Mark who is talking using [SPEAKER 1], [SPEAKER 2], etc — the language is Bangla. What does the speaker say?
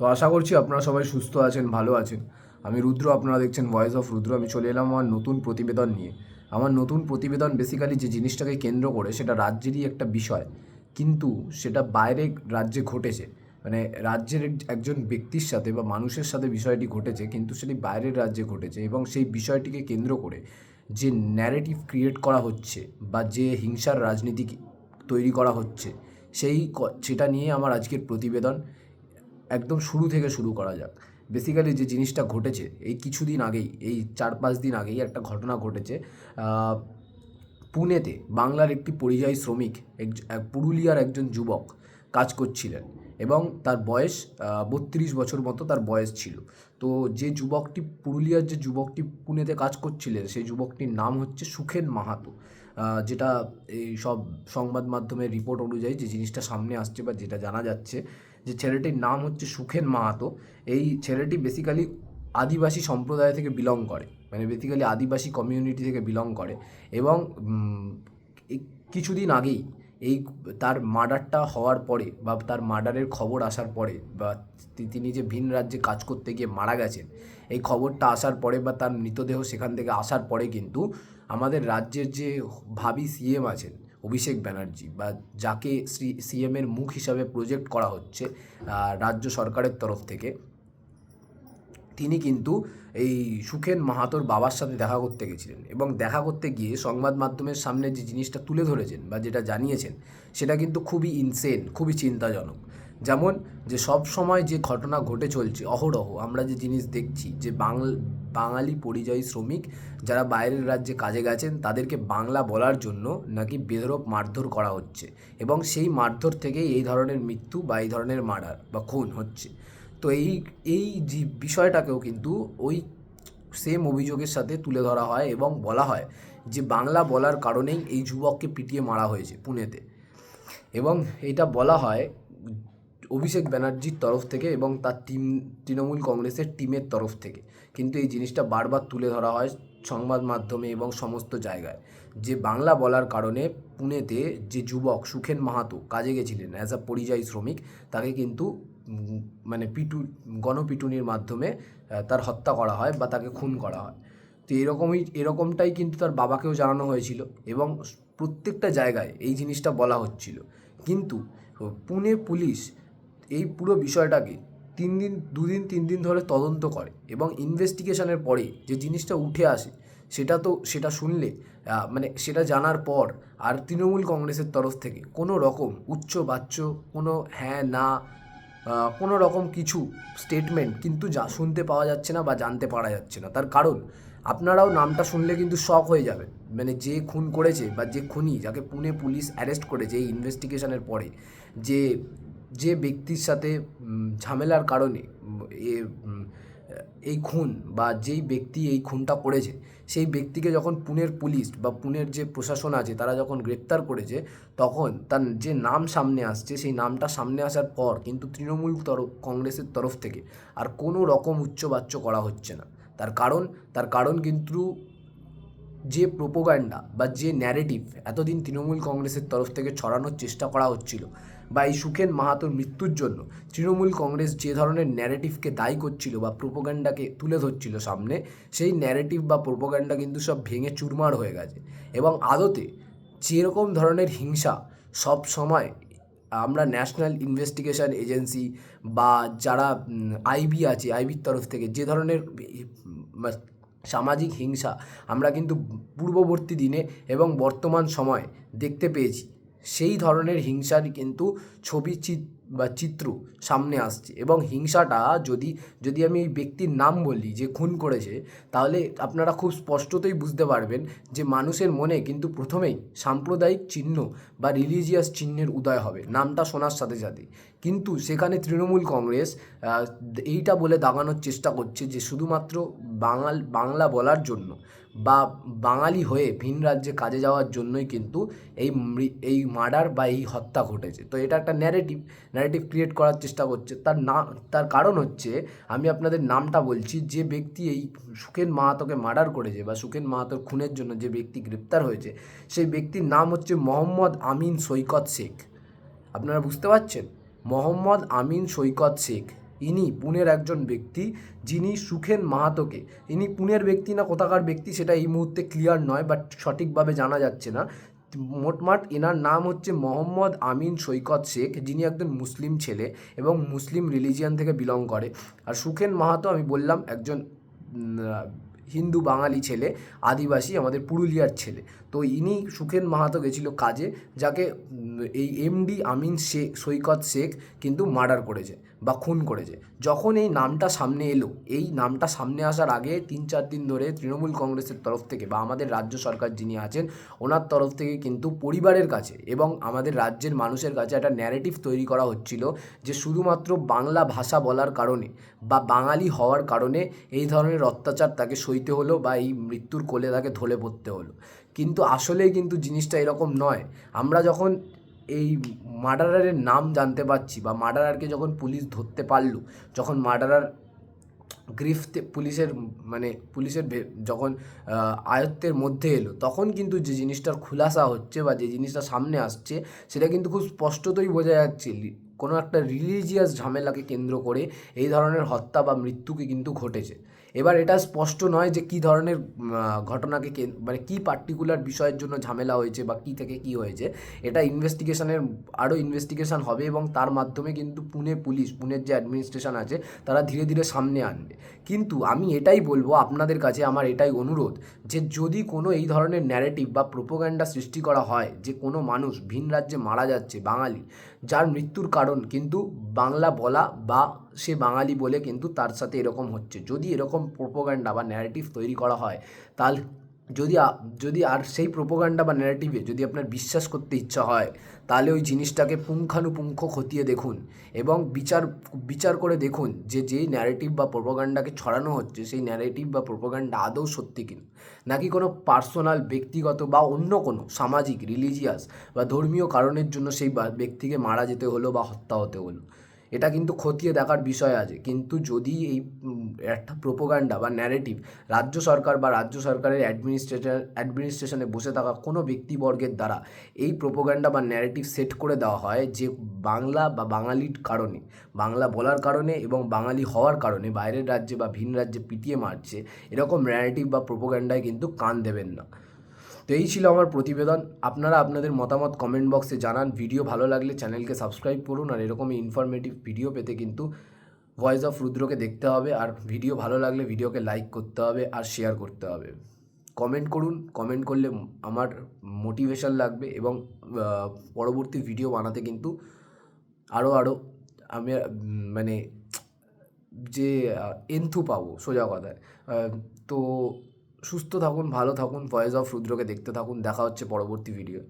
[SPEAKER 1] তো আশা করছি আপনারা সবাই সুস্থ আছেন, ভালো আছেন। আমি রুদ্র, আপনারা দেখছেন ভয়েস অফ রুদ্র। আমি চলে এলাম আমার নতুন প্রতিবেদন নিয়ে। আমার নতুন প্রতিবেদন বেসিক্যালি যে জিনিসটাকে কেন্দ্র করে সেটা রাজ্যেরই একটা বিষয়। কিন্তু সেটা বাইরে রাজ্যে ঘটেছে। মানে রাজ্যের একজন ব্যক্তির সাথে বা মানুষের সাথে বিষয়টি ঘটেছে, কিন্তু সেটি বাইরের রাজ্যে ঘটেছে এবং সেই বিষয়টিকে কেন্দ্র করে যে ন্যারেটিভ ক্রিয়েট করা হচ্ছে বা যে হিংসার রাজনীতি তৈরি করা হচ্ছে, সেই সেটা নিয়ে আমার আজকের প্রতিবেদন। একদম শুরু থেকে শুরু করা যাক। বেসিক্যালি যে জিনিসটা ঘটেছে, এই কিছুদিন আগেই, এই চার পাঁচ দিন আগেই একটা ঘটনা ঘটেছে। পুনেতে বাংলার একটি পরিযায়ী শ্রমিক, এক- পুরুলিয়ার একজন যুবক কাজ করছিলেন এবং তার বয়স বত্রিশ বছর মতো তার বয়স ছিল। তো যে যুবকটি, পুরুলিয়ার যে যুবকটি পুনেতে কাজ করছিলেন, সেই যুবকটির নাম হচ্ছে সুখেন মাহাতো। যেটা এই সব সংবাদ মাধ্যমের রিপোর্ট অনুযায়ী যে জিনিসটা সামনে আসছে বা যেটা জানা যাচ্ছে, যে ছেলেটির নাম হচ্ছে সুখেন মাহাতো। এই ছেলেটি বেসিক্যালি আদিবাসী সম্প্রদায় থেকে বিলং করে মানে বেসিক্যালি আদিবাসী কমিউনিটি থেকে বিলং করে এবং কিছুদিন আগেই এই তার মার্ডারটা হওয়ার পরে বা তার মার্ডারের খবর আসার পরে বা তিনি যে ভিন রাজ্যে কাজ করতে গিয়ে মারা গেছেন, এই খবরটা আসার পরে বা তার মৃতদেহ সেখান থেকে আসার পরে কিন্তু আমাদের রাজ্যের যে ভাবি সিএম আছেন, অভিষেক ব্যানার্জি বা যাকে শ্রী সিএমের মুখ হিসাবে প্রজেক্ট করা হচ্ছে রাজ্য সরকারের তরফ থেকে তিনি কিন্তু এই সুখেন মাহাতোর বাবার সাথে দেখা করতে গেছিলেন এবং দেখা করতে গিয়ে সংবাদ মাধ্যমের সামনে যে জিনিসটা তুলে ধরেছেন বা যেটা জানিয়েছেন, সেটা কিন্তু খুবই ইনসেন খুবই চিন্তাজনক। যেমন যে সব সময় যে ঘটনা ঘটে চলছে, অহরহ, আমরা যে জিনিস দেখছি যে বাংল বাঙালি পরিযায়ী শ্রমিক যারা বাইরের রাজ্যে কাজে গেছেন, তাদেরকে বাংলা বলার জন্য নাকি বেধরক মারধর করা হচ্ছে এবং সেই মারধর থেকেই এই ধরনের মৃত্যু বা এই ধরনের মার্ডার বা খুন হচ্ছে। তো এই এই যে বিষয়টাকেও কিন্তু ওই সেম অভিযোগের সাথে তুলে ধরা হয় এবং বলা হয় যে বাংলা বলার কারণেই এই যুবককে পিটিয়ে মারা হয়েছে পুনেতে। এবং এটা বলা হয় অভিষেক ব্যানার্জির তরফ থেকে এবং তার টিম, তৃণমূল কংগ্রেসের টিমের তরফ থেকে। কিন্তু এই জিনিসটা বারবার তুলে ধরা হয় সংবাদ মাধ্যমে এবং সমস্ত জায়গায় যে বাংলা বলার কারণে পুনেতে যে যুবক সুখেন মাহাতো কাজে গেছিলেন অ্যাজ আ পরিযায়ী শ্রমিক, তাকে কিন্তু মানে পিটু, গণপিটুনির মাধ্যমে তার হত্যা করা হয় বা তাকে খুন করা হয়। তো এরকমই, এরকমটাই কিন্তু তার বাবাকেও জানানো হয়েছিল এবং প্রত্যেকটা জায়গায় এই জিনিসটা বলা হচ্ছিল। কিন্তু পুনে পুলিশ এই পুরো বিষয়টাকে তিন দিন, দুদিন, তিন দিন ধরে তদন্ত করে এবং ইনভেস্টিগেশনের পরে যে জিনিসটা উঠে আসে, সেটা তো, সেটা শুনলে মানে সেটা জানার পর আর তৃণমূল কংগ্রেসের তরফ থেকে কোনো রকম উচ্চ বাচ্চ, কোনো হ্যাঁ না কোনো রকম কিছু স্টেটমেন্ট কিন্তু যা শুনতে পাওয়া যাচ্ছে না বা জানতে পারা যাচ্ছে না। তার কারণ, আপনারাও নামটা শুনলে কিন্তু শক হয়ে যাবে মানে যে খুন করেছে বা যে খুনি যাকে পুনে পুলিশ অ্যারেস্ট করেছে এই ইনভেস্টিগেশনের পরে, যে যে ব্যক্তির সাথে ঝামেলার কারণে, এ এই খুন বা যেই ব্যক্তি এই খুনটা করেছে, সেই ব্যক্তিকে যখন পুনের পুলিশ বা পুনের যে প্রশাসন আছে, তারা যখন গ্রেপ্তার করেছে, তখন তার যে নাম সামনে আসছে, সেই নামটা সামনে আসার পর কিন্তু তৃণমূল তরফ কংগ্রেসের তরফ থেকে আর কোনো রকম উচ্চবাচ্য করা হচ্ছে না। তার কারণ তার কারণ কিন্তু যে প্রোপোগান্ডা বা যে ন্যারেটিভ এতদিন তৃণমূল কংগ্রেসের তরফ থেকে ছড়ানোর চেষ্টা করা হচ্ছিল বা এই সুখেন মাহাতোর মৃত্যুর জন্য তৃণমূল কংগ্রেস যে ধরনের ন্যারেটিভকে দায়ী করছিল বা প্রোপোগান্ডাকে তুলে ধরছিল সামনে, সেই ন্যারেটিভ বা প্রোপোগান্ডা কিন্তু সব ভেঙে চুরমার হয়ে গেছে। এবং আদতে যেরকম ধরনের হিংসা সব সময় আমরা ন্যাশনাল ইনভেস্টিগেশন এজেন্সি বা যারা আইবি আছে আইবির তরফ থেকে যে ধরনের সামাজিক হিংসা আমরা কিন্তু পূর্ববর্তী দিনে এবং বর্তমান সময় দেখতে পেয়েছি। সেই ধরনের হিংসার কিন্তু ছবি বা চিত্র সামনে আসছে। এবং হিংসাটা যদি যদি আমি এই ব্যক্তির নাম বলি যে খুন করেছে, তাহলে আপনারা খুব স্পষ্টতই বুঝতে পারবেন যে মানুষের মনে কিন্তু প্রথমেই সাম্প্রদায়িক চিহ্ন বা রিলিজিয়াস চিহ্নের উদয় হবে, নামটা শোনার সাথে সাথে। কিন্তু সেখানে তৃণমূল কংগ্রেস এইটা বলে দাগানোর চেষ্টা করছে যে শুধুমাত্র বাঙাল, বাংলা বলার জন্য। বা বাঙালি হয়ে ভিন রাজ্যে কাজে যাওয়ার জন্যই কিন্তু এই এই মার্ডার বা এই হত্যা ঘটেছে। তো এটা একটা ন্যারেটিভ ন্যারেটিভ ক্রিয়েট করার চেষ্টা করছে। তার না, তার কারণ হচ্ছে, আমি আপনাদের নামটা বলছি, যে ব্যক্তি এই সুখেন মাহাতোকে মার্ডার করেছে বা সুখেন মাহাতোর খুনের জন্য যে ব্যক্তি গ্রেপ্তার হয়েছে, সেই ব্যক্তির নাম হচ্ছে মোহাম্মদ আমিন সৈকত শেখ। আপনারা বুঝতে পারছেন? মোহাম্মদ আমিন সৈকত শেখ। ইনি পুনের একজন ব্যক্তি যিনি সুখেন মাহাতোকে। ইনি পুনের ব্যক্তি না কোথাকার ব্যক্তি সেটা এই মুহূর্তে ক্লিয়ার নয় বাট সঠিকভাবে জানা যাচ্ছে না। মোটমাট এনার নাম হচ্ছে মোহাম্মদ আমিন সৈকত শেখ, যিনি একজন মুসলিম ছেলে এবং মুসলিম রিলিজিয়ান থেকে বিলং করে। আর সুখেন মাহাতো আমি বললাম একজন হিন্দু বাঙালি ছেলে, আদিবাসী, আমাদের পুরুলিয়ার ছেলে। তো ইনি সুখেন মাহাতো গেছিল কাজে, যাকে এই এমডি আমিন শেখ সৈকত শেখ কিন্তু মার্ডার করেছে। বা খুন করেছে। যখন এই নামটা সামনে এলো, এই নামটা সামনে আসার আগে তিন চার দিন ধরে তৃণমূল কংগ্রেসের তরফ থেকে বা আমাদের রাজ্য সরকার যিনি আছেন, ওনার তরফ থেকে কিন্তু পরিবারের কাছে এবং আমাদের রাজ্যের মানুষের কাছে একটা ন্যারেটিভ তৈরি করা হচ্ছিল যে শুধুমাত্র বাংলা ভাষা বলার কারণে বা বাঙালি হওয়ার কারণে এই ধরনের অত্যাচার তাকে সইতে হলো বা এই মৃত্যুর কোলে তাকে ঢলে পড়তে হলো। কিন্তু আসলেই কিন্তু জিনিসটা এরকম নয়। আমরা যখন এই মার্ডারারের নাম জানতে পারছি বা মার্ডারারকে যখন পুলিশ ধরতে পারল, যখন মার্ডারার গ্রিফতে পুলিশের মানে পুলিশের যখন আয়ত্তের মধ্যে এলো, তখন কিন্তু যে জিনিসটার খুলাসা হচ্ছে বা যে জিনিসটা সামনে আসছে, সেটা কিন্তু খুব স্পষ্টতই বোঝা যাচ্ছে। কোনো একটা রিলিজিয়াস ঝামেলাকে কেন্দ্র করে এই ধরনের হত্যা বা মৃত্যুকে কিন্তু ঘটেছে। এবার এটা স্পষ্ট নয় যে কি ধরনের ঘটনাকে মানে কী পার্টিকুলার বিষয়ের জন্য ঝামেলা হয়েছে বা কী থেকে কি হয়েছে, এটা ইনভেস্টিগেশনের আরও ইনভেস্টিগেশন হবে এবং তার মাধ্যমে কিন্তু পুনে পুলিশ, পুনের যে অ্যাডমিনিস্ট্রেশন আছে, তারা ধীরে ধীরে সামনে আনবে। কিন্তু আমি এটাই বলব, আপনাদের কাছে আমার এটাই অনুরোধ যে যদি কোনো এই ধরনের ন্যারেটিভ বা প্রোপোগ্যান্ডা সৃষ্টি করা হয় যে কোনো মানুষ ভিন রাজ্যে মারা যাচ্ছে, বাঙালি, যার মৃত্যুর কারণ কিন্তু বাংলা বলা বা সে বাঙালি বলে কিন্তু তার সাথে এরকম হচ্ছে। যদি এরকম প্রোপোগ্যান্ডা বা ন্যারেটিভ তৈরি করা হয়, তাহলে যদি যদি আর সেই প্রোপোগান্ডা বা ন্যারেটিভে যদি আপনার বিশ্বাস করতে ইচ্ছা হয়, তাহলে ওই জিনিসটাকে পুঙ্খানুপুঙ্খ খতিয়ে দেখুন এবং বিচার বিচার করে দেখুন যে যেই ন্যারেটিভ বা প্রোপোগান্ডাকে ছড়ানো হচ্ছে, সেই ন্যারেটিভ বা প্রোপোগান্ডা আদৌ সত্যি কিনা। নাকি কোনো পার্সোনাল ব্যক্তিগত বা অন্য কোনো সামাজিক রিলিজিয়াস বা ধর্মীয় কারণের জন্য সেই ব্যক্তিকে মারা যেতে হলো বা হত্যা হতে হলো। এটা কিন্তু খতিয়ে দেখার বিষয় আছে। কিন্তু যদি এই একটা প্রোপোগান্ডা বা ন্যারেটিভ রাজ্য সরকার বা রাজ্য সরকারের অ্যাডমিনিস্ট্রেটর অ্যাডমিনিস্ট্রেশনে বসে থাকা কোনো ব্যক্তিবর্গের দ্বারা এই প্রোপোগান্ডা বা ন্যারেটিভ সেট করে দেওয়া হয় যে বাংলা বা বাঙালির কারণে, বাংলা বলার কারণে এবং বাঙালি হওয়ার কারণে, বাইরের রাজ্যে বা ভিন রাজ্যে পিটিয়ে মারছে, এরকম ন্যারেটিভ বা প্রোপোগান্ডায় কিন্তু কান দেবেন না। তো এই ছিল আমার প্রতিবেদন। আপনারা আপনাদের মতামত কমেন্ট বক্সে জানান। ভিডিও ভালো লাগলে চ্যানেলকে সাবস্ক্রাইব করুন আর এরকমই ইনফরমেটিভ ভিডিও পেতে কিন্তু ভয়েস অফ রুদ্রকে দেখতে হবে আর ভিডিও ভালো লাগলে ভিডিওকে লাইক করতে হবে আর শেয়ার করতে হবে। কমেন্ট করুন। কমেন্ট করলে আমার মোটিভেশন লাগবে এবং পরবর্তী ভিডিও বানাতে কিন্তু আরও আরও আমি মানে যে এন্থু পাবো সোজা কথায়। তো সুস্থ থাকুন ভালো থাকুন ভয়েস অফ রুদ্রকে দেখতে থাকুন দেখা হচ্ছে পরবর্তী ভিডিও